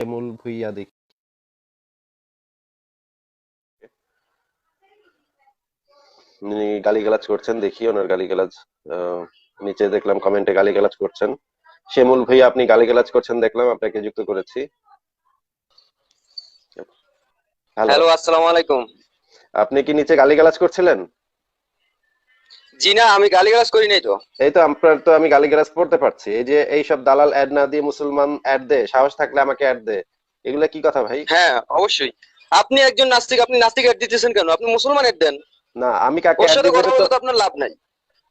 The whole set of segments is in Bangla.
মূল ভুইয়া দেখি? উনি গালিগালাজ করছেন দেখি ওনার গালিগালাজ আহ, নিচে দেখলাম কমেন্টে গালিগালাজ করছেন। শ্যামল ভাইয়া আপনি গালিগালাজ করছেন দেখলাম আপনাকে যুক্ত করেছি। হ্যালো হ্যালো আসসালামু আলাইকুম। আপনি কি নিচে গালিগালাজ করছিলেন? জি না আমি গালিগালাজ করি নাই তো। এই তো আপনার তো আমি গালিগালাজ পড়তে পারছি। এই যে এই সব দালাল অ্যাড না দিয়ে মুসলমান অ্যাড দে সাহস থাকলে আমাকে অ্যাড দে এগুলা কি কথা ভাই? হ্যাঁ অবশ্যই। আপনি একজন নাস্তিক আপনি নাস্তিক অ্যাড দিতেছেন কেন? আপনি মুসলমান অ্যাড দেন। না আমি কাকে অ্যাড দিব তো আপনার লাভ নাই।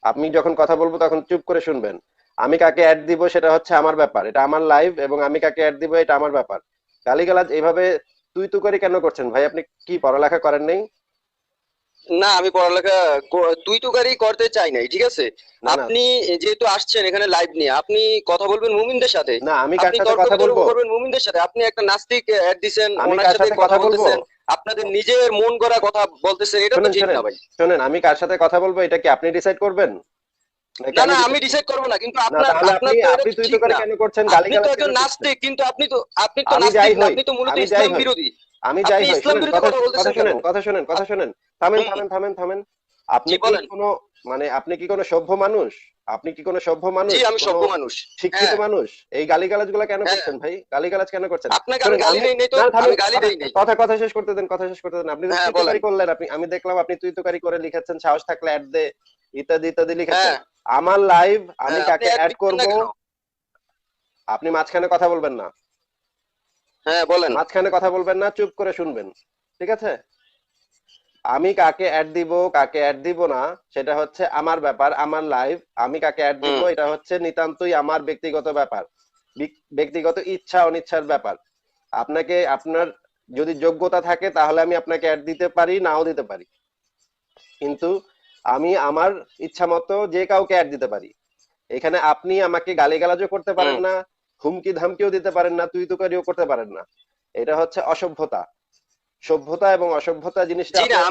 আপনি যখন কথা বলব তখন চুপ করে শুনবেন। আমি কাকে অ্যাড দিব সেটা হচ্ছে আমার ব্যাপার। এটা আমার লাইভ এবং আমি কাকে অ্যাড দিব এটা আমার ব্যাপার। গালিগালাজ এইভাবে তুই তু করে কেন করছেন? ভাই আপনি কি পড়ালেখা করেন নাই? না আমি পড়ালেখা তুই তুকারি করতে চাই নাই ঠিক আছে? আপনি যেহেতু আসছেন এখানে লাইভ নিয়ে আপনি কথা বলবেন মুমিনদের সাথে? না আমি কার সাথে কথা বলব? করবেন মুমিনদের সাথে আপনি একটা নাস্তিক অ্যাড আমি ওনার সাথে কথা বলতেছেন আপনাদের নিজের মন গড়া কথা বলতেছেন এটা তো ঠিক না ভাই। শোনেন আমি কার সাথে কথা বলব এটা কি আপনি ডিসাইড করবেন? না না আমি ডিসাইড করব না কিন্তু আপনার আপনার আপনি আপনি তুই তো কেন করছেন? আপনি তো একজন নাস্তিক কিন্তু আপনি তো আপনি তো নাস্তিক আপনি তো মূলত ইসলাম বিরোধী। আমি যাই কথা শুনেন কথা শুনেন কথা শুনেন। থামেন থামেন থামেন থামেন। আপনি কোনো মানে আপনি কি কোনো সভ্য মানুষ? আপনি কি কোনো সভ্য মানুষ? আমি সভ্য মানুষ। শিক্ষিত হ্যাঁ। মানুষ? এই গালিগালাজগুলা কেন হ্যাঁ। করছেন ভাই? গালিগালাজ কেন করছেন? কথা- কথা শেষ করতে দেন কথা শেষ করতে দেন। আপনি হ্যাঁ, তুই করলেন আপনি আমি দেখলাম আপনি তুই তুকারি করে লিখেছেন সাহস থাকলে অ্যাড দে ইত্যাদি ইত্যাদি লিখেছেন। আমার লাইভ আমি কাকে অ্যাড করব? আপনি মাঝখানে কথা বলবেন না। হ্যাঁ বলেন। মাঝখানে কথা বলবেন না চুপ করে শুনবেন। ঠিক আছে? আমি কাকে অ্যাড দিব কাকে অ্যাড দিব না সেটা হচ্ছে আমার ব্যাপার আমার লাইভ আমি কাকে অ্যাড দিব এটা হচ্ছে নিতান্তই আমার ব্যক্তিগত ব্যাপার। ব্যক্তিগত ইচ্ছা অনিচ্ছার ব্যাপার। আপনাকে আপনার যদি যোগ্যতা থাকে তাহলে আমি আপনাকে অ্যাড দিতে পারি নাও দিতে পারি। কিন্তু আমি আমার ইচ্ছা মতো যে কাউকে অ্যাড দিতে পারি। এখানে আপনি আমাকে গালিগালাজও করতে পারেন না হুমকি ধামকিও দিতে পারেন না তুই তুকারিও করতে পারেন না। এটা হচ্ছে অসভ্যতা। সভ্যতা এবং অসভ্যতা জিনিসটা আপনি- কথা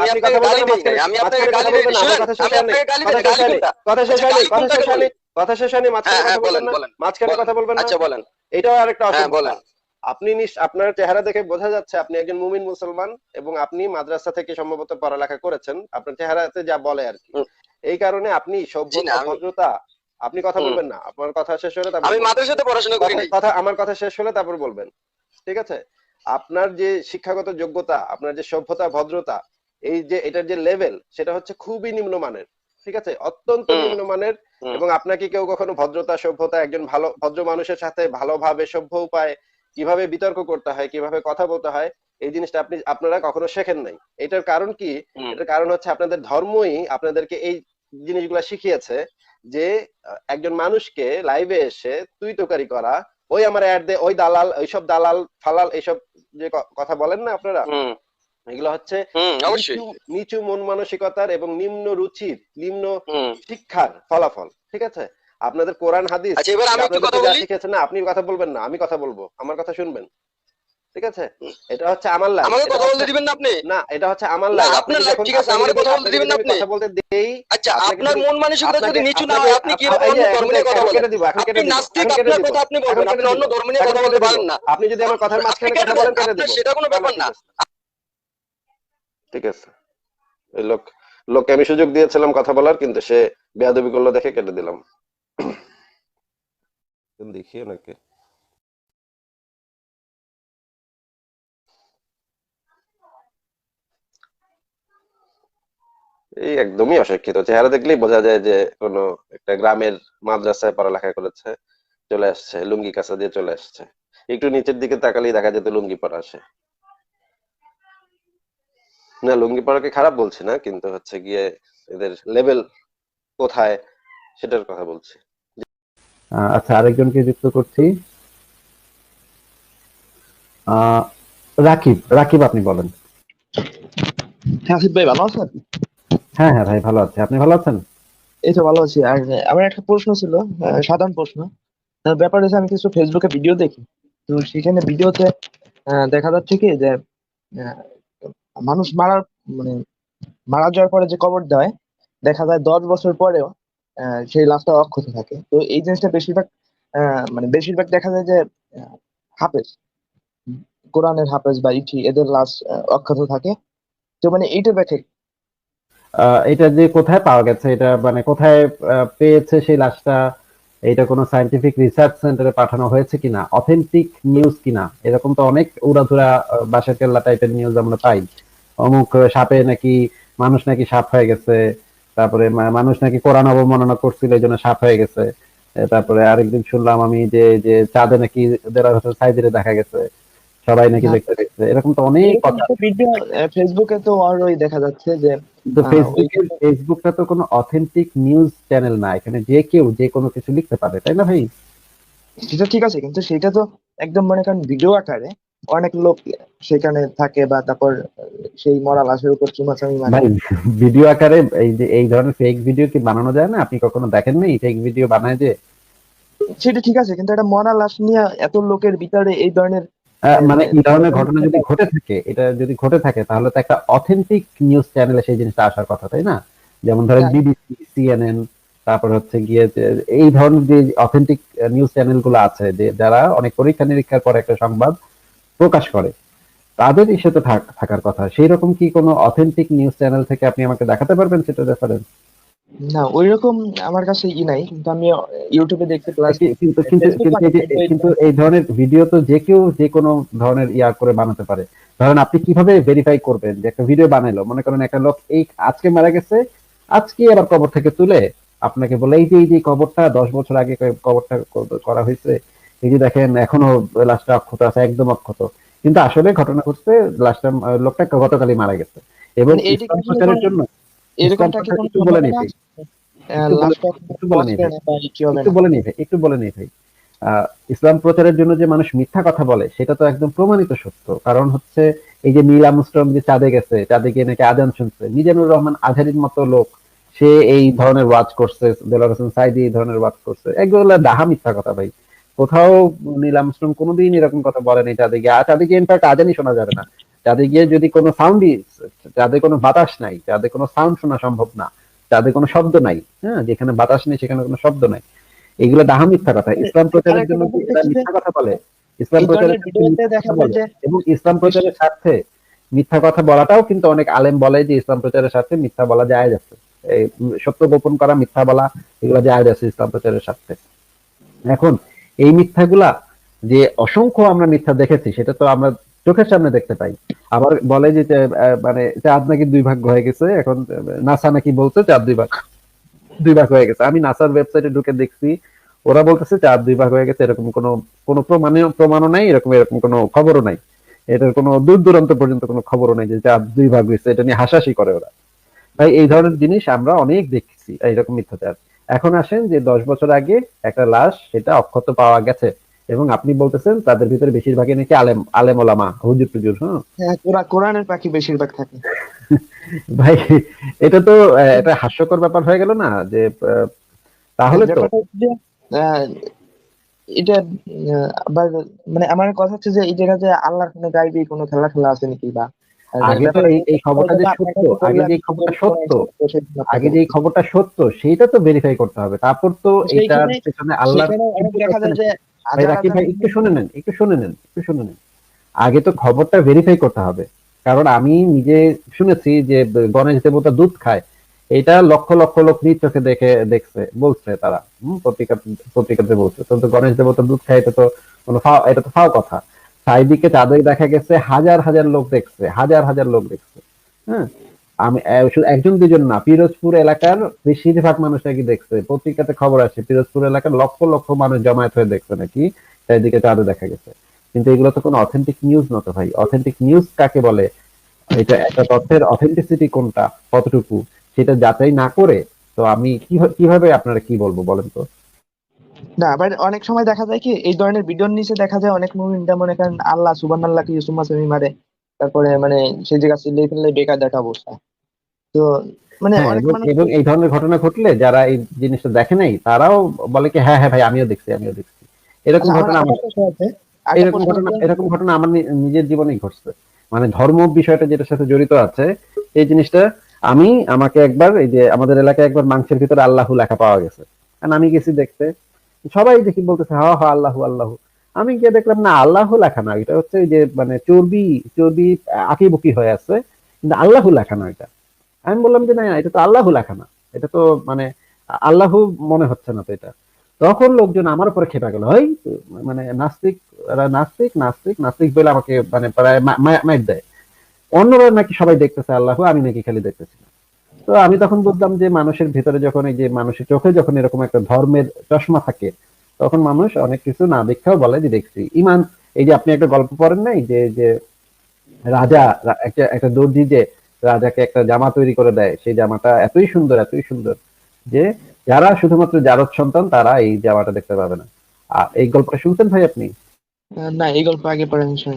আমি আপনাকে গালি দেই না, শেষ হয়নি। কথা শেষ হয়নি, কথা শেষ হয়নি, কথা শেষ হয়নি, কথা শেষ হয়নি, মাঝখানে হ্যাঁ হ্যাঁ কথা বলবেন বলেন না মাঝখানে কথা বলবেন না। আচ্ছা বলেন। এটাও আরেকটা হ্যাঁ অসভ্যতা। আপনি আপনার চেহারা দেখে বোঝা যাচ্ছে আপনি একজন মুমিন মুসলমান এবং আপনি মাদ্রাসা থেকে সম্ভবত পড়ালেখা করেছেন আপনার চেহারাতে যা বলে আর কি। এই কারণে আপনি সভ্যতা ভদ্রতা আপনি কথা বলবেন না। আপনার কথা শেষ হলে তারপর আমি। মাদ্রাসাতে পড়াশোনা করি কথা কথা আমার কথা শেষ হলে তারপর বলবেন। ঠিক আছে? আপনার যে শিক্ষাগত যোগ্যতা আপনার যে সভ্যতা ভদ্রতা এই যে এটার যে লেভেল সেটা হচ্ছে খুবই নিম্নমানের। ঠিক আছে? অত্যন্ত নিম্নমানের এবং আপনাকে কেউ কখনো ভদ্রতা সভ্যতা একজন ভালো ভদ্র মানুষের সাথে ভালোভাবে সভ্য উপায় কীভাবে বিতর্ক করতে হয় কীভাবে কথা বলতে হয় এই জিনিসটা আপনি আপনারা কখনো শেখেন নাই। এটার কারণ কি? এটার কারণ হচ্ছে আপনাদের ধর্মই আপনাদেরকে এই জিনিসগুলা শিখিয়েছে। যে একজন মানুষকে লাইভে এসে তুই তোকারি করা ওই আমার অ্যাড দে ওই দালাল ওইসব দালাল ফালাল এইসব যে কথা বলেন না আপনারা? এগুলো হচ্ছে নিচু মন মানসিকতার এবং নিম্ন রুচির নিম্ন শিক্ষার ফলাফল ঠিক আছে? আপনাদের কোরআন হাদিস আচ্ছা এবার আমি একটু কথা বলি। শিখেছে না আপনি কথা বলবেন না আমি কথা বলব আমার কথা শুনবেন। ঠিক আছে? এটা হচ্ছে আমার লাইফ আমাকে কথা বলতে দিবেন না আপনি? না এটা হচ্ছে আমার লাইফ আপনার life ঠিক আছে, আমাকে কথা বলতে দিবেন না আপনি? কথা বলতে দেই আচ্ছা আপনার মন মানসিকতা যদি নিচু না হয় আপনি কীভাবে অন্য ধর্ম নিয়ে কথা এখন বলেন? আপনি নাস্তিক আপনার কথা আপনি বলবেন আপনি অন্য ধর্ম নিয়ে কথা বলতে পারেন না। আপনি যদি আমার কথার মাঝখানে কথা বলেন কেটে দেব। সেটা কোনো ব্যাপার না। ঠিক আছে। এই লোক লোককে আমি সুযোগ দিয়েছিলাম কথা বলার কিন্তু সে বেয়াদবি করল দেখে কেটে দিলাম। দেখি ওনাকে। এই একদমই অশিক্ষিত। চেহারা দেখলেই বোঝা যায় যে কোনো একটা গ্রামের মাদ্রাসায় পড়ালেখা করেছে চলে আসছে লুঙ্গি কাঁচা দিয়ে চলে আসছে। একটু নিচের দিকে তাকালেই দেখা যেত লুঙ্গি পরা আসে না লুঙ্গি পরাকে খারাপ বলছি না কিন্তু হচ্ছে গিয়ে এদের লেভেল কোথায় সেটার কথা বলছি। আচ্ছা আরেকজনকে যুক্ত করছি। আহ, রাকিব রাকিব আপনি বলেন। হ্যাঁ ভাই ভালো আছেন? হ্যাঁ হ্যাঁ ভাই ভালো আছি। আপনি ভালো আছেন? এই তো ভালো আছি। আর আমার একটা প্রশ্ন ছিল সাধারণ প্রশ্ন। ব্যাপার হচ্ছে আমি কিছু ফেসবুকে ভিডিও দেখি। তো সেখানে ভিডিওতে আহ, দেখা যাচ্ছে কি যে আহ, মানুষ মারার মানে মারা যাওয়ার পরে যে কবর দেয় দেখা যায় দশ বছর পরেও আহ, সেই লাশটা অক্ষত থাকে। তো এই জিনিসটা বেশিরভাগ আহ, মানে বেশিরভাগ দেখা যায় যে আহ, হাফেজ কোরআনের হাফেজ বা ইঠি এদের লাশ অক্ষত থাকে। তো মানে এইটা ব্যাখ্যা এটা যে কোথায় পাওয়া গেছে, এটা মানে কোথায় পেয়েছে সেই লাশটা এটা কোনো সায়েন্টিফিক রিসার্চ সেন্টারে পাঠানো হয়েছে কিনা অথেন্টিক নিউজ কিনা, এরকম তো অনেক উড়াধুরা বাসার কেল্লা টাইপের নিউজ আমরা পাই। অমুক সাপে নাকি, মানুষ নাকি সাপ হয়ে গেছে, তারপরে মানুষ নাকি কোরআন অবমাননা করছিল, এই জন্য সাপ হয়ে গেছে। তারপরে আরেকদিন শুনলাম আমি যে যে চাঁদে নাকি দেড় বছর সাইজে দেখা গেছে। সবাই নাকি হ্যাঁ। দেখতে এরকম তো অনেক কথা। ভিডিও ফেসবুকে তো আরোই দেখা যাচ্ছে যে ফেসবুকটা তো কোনো অথেন্টিক নিউজ চ্যানেল না। এখানে যে কেউ যে কোনো কিছু লিখতে পারে তাই না ভাই? সেটা ঠিক আছে কিন্তু সেটা তো একদম মনে করেন ভিডিও আকারে অনেক লোক সেখানে থাকে বা তারপর সেই মরা লাশের উপর চুমাচামি মানে। ভিডিও আকারে এই যে এই ধরনের ফেক ভিডিও কি বানানো যায় না? আপনি কখনো দেখেন নাই ফেক ভিডিও বানায় যে? সেটা ঠিক আছে কিন্তু এটা মরা লাশ নিয়ে এত লোকের ভিতরে এই ধরনের মানে এই ধরনের ঘটনা যদি ঘটে থাকে এটা যদি ঘটে থাকে তাহলে তো একটা অথেন্টিক নিউজ চ্যানেলে সেই জিনিসটা আসার কথা তাই না? যেমন ধরেন। বিবিসি সিএনএন তারপর হচ্ছে গিয়ে এই ধরনের যে অথেন্টিক নিউজ চ্যানেলগুলো আছে যে যারা অনেক পরীক্ষা নিরীক্ষার পর একটা সংবাদ প্রকাশ করে তাদের ইস্যু তো থাকার কথা। সেই রকম কি কোনো অথেন্টিক নিউজ চ্যানেল থেকে আপনি আমাকে দেখাতে পারবেন সেটা রেফারেন্স না ওইরকম আমার কাছে ই নাই কিন্তু আমি ইউটিউবে দেখতে কিন্তু এই ধরনের ভিডিও তো যে কেউ যে কোনো ধরনের ইয়া করে বানাতে পারে। ধরেন আপনি কীভাবে ভেরিফাই করবেন যে একটা ভিডিও বানাইলো? মনে করেন একটা লোক এই আজকে মারা গেছে আজকে আবার কবর থেকে তুলে আপনাকে বলে এই যে এই যে কবরটা দশ বছর আগে কবরটা করা হয়েছে এই যে দেখেন এখনও লাশটা অক্ষত আছে একদম অক্ষত। কিন্তু আসলে ঘটনা ঘটছে লাশটা লোকটা গতকালই মারা গেছে। এবং মানে জন্য এরকমটা কি কোনো একটু বলে। একটু একটু ইসলাম প্রচারের জন্য যে মানুষ মিথ্যা কথা বলে সেটা তো একদম প্রমাণিত সত্য। কারণ হচ্ছে এই যে নীল যে চাঁদে গেছে চাঁদে গিয়ে নাকি আজান শুনছে মিজানুর রহমান আজহারির মতো লোক সে এই ধরনের ওয়াচ করছে দেলার হোসেন সাইদি এই ধরনের ওয়াচ করছে। এগুলো ডাহা মিথ্যা কথা ভাই। কোথাও নীল আমস্ট্রং কোনোদিন এরকম কথা বলেনি চাঁদে গিয়ে আর চাঁদে গিয়ে ইনফ্যাক্ট আজানই শোনা যাবে না। চাঁদে গিয়ে যদি কোনো সাউন্ডই চাঁদে কোনো বাতাস নাই চাঁদে কোনো সাউন্ড শোনা সম্ভব না চাঁদে কোনো শব্দ নাই হ্যাঁ যেখানে বাতাস নেই সেখানে কোনো শব্দ নাই এগুলো ডাহা মিথ্যা কথা। ইসলাম প্রচারের জন্য মিথ্যা কথা বলে। ইসলাম প্রচারের এবং ইসলাম প্রচারের স্বার্থে মিথ্যা কথা বলাটাও কিন্তু অনেক আলেম বলে যে ইসলাম প্রচারের স্বার্থে মিথ্যা বলা যায় যাচ্ছে। এই সত্য গোপন করা মিথ্যা বলা এগুলো যায় যাচ্ছে ইসলাম প্রচারের স্বার্থে। এখন এই মিথ্যাগুলা যে অসংখ্য আমরা মিথ্যা দেখেছি সেটা তো আমরা চোখের সামনে দেখতে পাই। আবার বলে যে মানে চাঁদ নাকি দুই ভাগ হয়ে গেছে, এখন নাসা নাকি বলছে চাঁদ দুই ভাগ দুই ভাগ হয়ে গেছে। আমি নাসার ওয়েবসাইটে ঢুকে দেখছি, ওরা বলতেছে চাঁদ দুই ভাগ হয়ে গেছে, এরকম কোনো কোনো প্রমাণীয় প্রমাণও নাই, এরকম এরকম কোনো খবরও নাই। এটার কোনো দূর দূরান্ত পর্যন্ত কোনো খবরও নেই যে চাঁদ দুই ভাগ হয়েছে, এটা নিয়ে হাসাহাসি করে ওরা। ভাই, এই ধরনের জিনিস আমরা অনেক দেখছি, এইরকম মিথ্যাচার। এখন আসেন যে, দশ বছর আগে একটা লাশ সেটা অক্ষত পাওয়া গেছে। এবং আপনি বলতেছেন তাদের ভিতরে বেশিরভাগই নাকি আলেম আলেম ওলামা হুজুর টুজুর হ্যাঁ? হ্যাঁ, কোরআনের পাখি বেশিরভাগ থাকে। ভাই এটা তো একটা হাস্যকর ব্যাপার হয়ে গেল না যে তাহলে তো এটা আবার মানে আমার কথা হচ্ছে যে জায়গায় যে আল্লাহর কোনো গাইবি কোনো খেলা খেলা আছে নাকি বা? আগে তো এই খবরটা যে সত্য আগে যে খবরটা সত্য আগে যে খবরটা সত্য সেইটা তো ভেরিফাই করতে হবে। তারপর তো এটার পেছনে অনেক দেখা যায় যে ভাই রাকিব ভাই একটু শুনে নেন একটু শুনে নেন একটু শুনে নেন। আগে তো খবরটা ভেরিফাই করতে হবে। কারণ আমি নিজে শুনেছি যে গণেশ দেবতা দুধ খায়। এটা লক্ষ লক্ষ লোক নিজ চোখে দেখে দেখছে বলছে তারা। হম পত্রিকা পত্রিকাতে বলছে। তো তো গণেশ দেবতা দুধ খায় এটা তো কোনো এটা তো ফাও কথা। চারিদিকে তাদের দেখা গেছে হাজার হাজার লোক দেখছে হাজার হাজার লোক দেখছে। হ্যাঁ আমি শুধু একজন দুজন না, পিরোজপুর এলাকার বেশিরভাগ মানুষ নাকি দেখছে। পত্রিকাতে খবর আছে, পিরোজপুর এলাকার লক্ষ লক্ষ মানুষ জমায়েত হয়ে দেখছে নাকি, চারিদিকে চাঁদে দেখা গেছে। কিন্তু এগুলো তো কোনো অথেন্টিক নিউজ না তো ভাই। অথেন্টিক নিউজ কাকে বলে? এটা একটা তথ্যের অথেন্টিসিটি কোনটা, কতটুকু, সেটা যাচাই না করে, তো আমি কীভাবে আপনারা কি বলব বলেন তো? না, আবার অনেক সময় দেখা যায় কি, এই ধরনের ভিডিওর নিচে দেখা যায় অনেক মুমিনরা মনে করেন আল্লাহ সুবান আল্লাহ কি সুম্মা সামি মারে, তারপরে মানে সেই জায়গা চিল্লাই ফেললে বেকার দেখা অবস্থা। তো মানে হ্যাঁ, এবং- এই ধরনের ঘটনা ঘটলে যারা এই জিনিসটা দেখে নাই তারাও বলে কি হ্যাঁ হ্যাঁ ভাই আমিও দেখছি আমিও দেখছি। এরকম আচ্ছা, ঘটনা আমার এরকম ঘটনা এরকম ঘটনা আমার নিজের জীবনেই ঘটছে। মানে ধর্ম বিষয়টা যেটার সাথে জড়িত আছে এই জিনিসটা আমি আমাকে একবার এই যে আমাদের এলাকায় একবার মাংসের ভিতরে আল্লাহু লেখা পাওয়া গেছে। কারণ আমি গেছি দেখতে সবাই দেখি বলতেছে হা হা আল্লাহু আল্লাহু। আমি গিয়ে দেখলাম না আল্লাহ লেখা না। এটা হচ্ছে ওই যে মানে চর্বি চর্বি আঁকিবুকি হয়ে আছে কিন্তু আল্লাহ লেখা না এটা। আমি বললাম যে, না এটা তো আল্লাহ লেখা না। এটা তো মানে আল্লাহ মনে হচ্ছে না তো এটা। তখন লোকজন আমার উপরে খেপে গেল। ওই মানে নাস্তিক নাস্তিক নাস্তিক নাস্তিক বলে আমাকে মানে প্রায় মা- মা- দেয়। অন্যরা নাকি সবাই দেখতেছে আল্লাহ, আমি নাকি খালি দেখতেছি তো আমি তখন বুঝলাম যে, মানুষের ভিতরে যখন এই যে মানুষের চোখে যখন এরকম একটা ধর্মের চশমা থাকে, তখন মানুষ অনেক কিছু না দেখেও বলে যে, দেখছি, ইমান। এই যে আপনি একটা গল্প পড়েন নাই যে যে রাজা একটা একটা দর্জি যে রাজাকে একটা জামা তৈরি করে দেয়। সেই জামাটা এতই সুন্দর এতই সুন্দর যে যারা শুধুমাত্র জারদ সন্তান তারা এই জামাটা দেখতে পাবে না। আর এই গল্পটা শুনছেন ভাই আপনি? না এই গল্প আগে আমি শুনি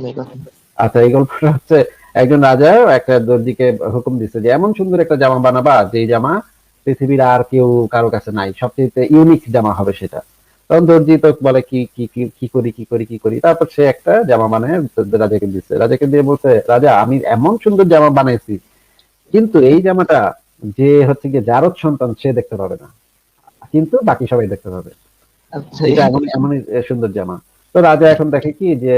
আচ্ছা এই গল্পটা হচ্ছে একজন রাজা একটা দর্জিকে হুকুম দিচ্ছে যে এমন সুন্দর একটা জামা বানাবা যে জামা পৃথিবীর আর কেউ কারও কাছে নাই। সবচেয়ে ইউনিক জামা হবে সেটা। তখন দর্জি তো বলে কি কি কি কি করি কি করি কি করি? তারপর সে একটা জামা বানায় রাজাকে দিচ্ছে রাজাকে দিয়ে বলছে রাজা আমি এমন সুন্দর জামা বানাইছি কিন্তু এই জামাটা যে হচ্ছে গিয়ে জারদ সন্তান সে দেখতে পাবে না। কিন্তু বাকি সবাই দেখতে পাবে। আচ্ছা। এটা এমনই সুন্দর জামা। তো রাজা এখন দেখে কি যে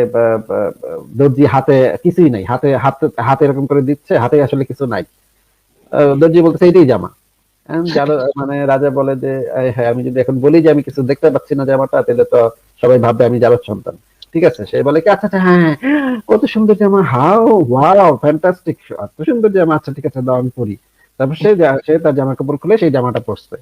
দর্জি হাতে কিছুই নাই। হাতে হাতে হাতে এরকম করে দিচ্ছে হাতে আসলে কিছু নাই। দর্জি বলতেছে এইটাই জামা। মানে রাজা বলে যে হ্যাঁ আমি যদি এখন বলি যে আমি কিছু দেখতে পাচ্ছি না জামাটা তাহলে তো সবাই ভাববে আমি যাবার সন্তান। ঠিক আছে? সে বলে কি আচ্ছা আচ্ছা হ্যাঁ হ্যাঁ, কত সুন্দর জামা হাও ওয়াও ফ্যান্টাস্টিক এত সুন্দর জামা আচ্ছা ঠিক আছে দাও আমি পরি। তারপর সে সে তার জামা কাপড় খুলে সেই জামাটা পরছে।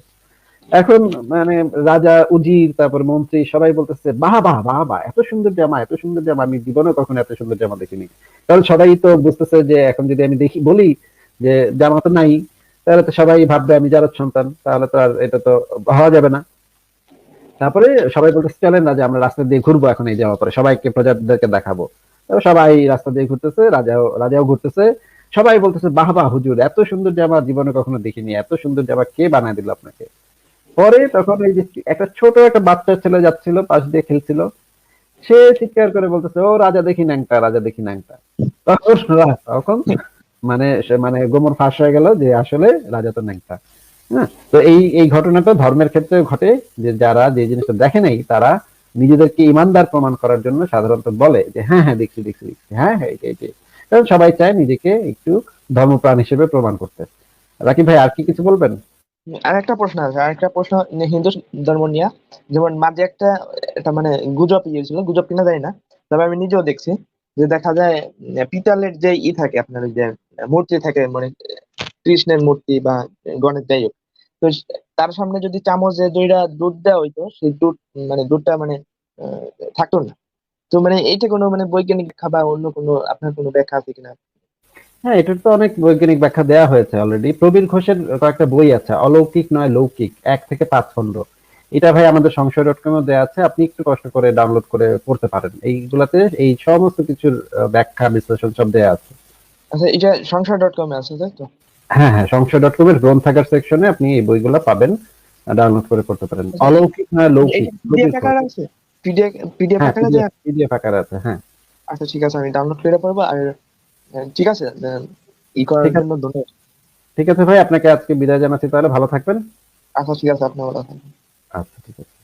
এখন মানে রাজা উজির তারপর মন্ত্রী সবাই বলতেছে বাহ বাহ বাহ বাহ এত সুন্দর জামা এত সুন্দর জামা আমি জীবনে কখনো এত সুন্দর জামা দেখিনি। কারণ সবাই তো বুঝতেছে যে এখন যদি আমি দেখি বলি যে জামা তো নাই তাহলে তো সবাই ভাববে আমি যার সন্তান তাহলে তো আর এটা তো হওয়া যাবে না। তারপরে সবাই বলতেছে, চলেন রাজা, আমরা রাস্তা দিয়ে ঘুরবো এখন এই জামা পরে। সবাইকে প্রজাদেরকে দেখাবো। সবাই রাস্তা দিয়ে ঘুরতেছে, রাজাও রাজাও ঘুরতেছে। সবাই বলতেছে, বাহ বাহ, হুজুর, এত সুন্দর জামা জীবনে কখনো দেখিনি, এত সুন্দর জামা কে বানায় দিল আপনাকে? পরে তখন এই যে একটা ছোট একটা বাচ্চা ছেলে যাচ্ছিল, পাশ দিয়ে খেলছিল। সে চিৎকার করে বলতেছে, ও রাজা, দেখি ন্যাংটা, রাজা, দেখি ন্যাংটা। তখন তখন মানে সে মানে গোমর ফাঁস হয়ে গেল যে আসলে রাজা তো ন্যাংটা। হ্যাঁ? তো এই এই ঘটনাটা ধর্মের ক্ষেত্রে ঘটে যে যারা যে জিনিসটা দেখে নাই, তারা নিজেদেরকে ইমানদার প্রমাণ করার জন্য সাধারণত বলে যে হ্যাঁ হ্যাঁ দেখছি দেখছি দেখছি হ্যাঁ হ্যাঁ এটাই কারণ সবাই চায় নিজেকে একটু ধর্মপ্রাণ হিসেবে প্রমাণ করতে। রাকিব ভাই, আর কি কিছু বলবেন? আর একটা প্রশ্ন আছে, আর একটা প্রশ্ন হিন্দু ধর্ম নিয়ে। যেমন মাঝে একটা, এটা মানে গুজব ইয়েছিল গুজব কিনা জানি না। তবে আমি নিজেও দেখছি যে দেখা যায়, পিতলের যে ই থাকে, আপনার যে মূর্তি থাকে মানে কৃষ্ণের মূর্তি বা গণেশ যাই হোক। তো তার সামনে যদি চামচে দুইটা দুধ দেওয়া হইতো সেই দুধ মানে দুধটা মানে থাকতো না। তো মানে এইটা কোনো মানে বৈজ্ঞানিক ব্যাখ্যা বা অন্য কোনো আপনার কোনো ব্যাখ্যা আছে কিনা? হ্যাঁ এটার তো অনেক বৈজ্ঞানিক ব্যাখ্যা দেওয়া হয়েছে অলরেডি প্রবীর ঘোষের কয়েকটা বই আছে অলৌকিক নয় লৌকিক এক থেকে পাঁচ খণ্ড। এটা ভাই আমাদের সংশয় ডট কমে দেওয়া আছে আপনি একটু কষ্ট করে ডাউনলোড করে পড়তে পারেন। এইগুলাতে এই সমস্ত কিছুর ব্যাখ্যা বিশ্লেষণ সব দেওয়া আছে। আচ্ছা এটা সংসার ডট কমে আছে তাই তো? হ্যাঁ হ্যাঁ সংশয় ডট কম এর গ্রন্থাগার সেকশনে আপনি এই বইগুলো পাবেন ডাউনলোড করে করতে পারেন। আচ্ছা। অলৌকিক নয় লৌকিক? পিডিএফ আকার আছে? পিডিএফ পিডিএফ হ্যাঁ আছে? পিডিএফ আকার আছে হ্যাঁ। আচ্ছা ঠিক আছে আমি ডাউনলোড করে পড়ব আর ঠিক আছে ই করার। জন্য ধন্যবাদ। ঠিক আছে ভাই আপনাকে আজকে বিদায় জানাচ্ছি তাহলে ভালো থাকবেন। আচ্ছা ঠিক আছে আপনার ভালো থাকবেন। আচ্ছা ঠিক আছে।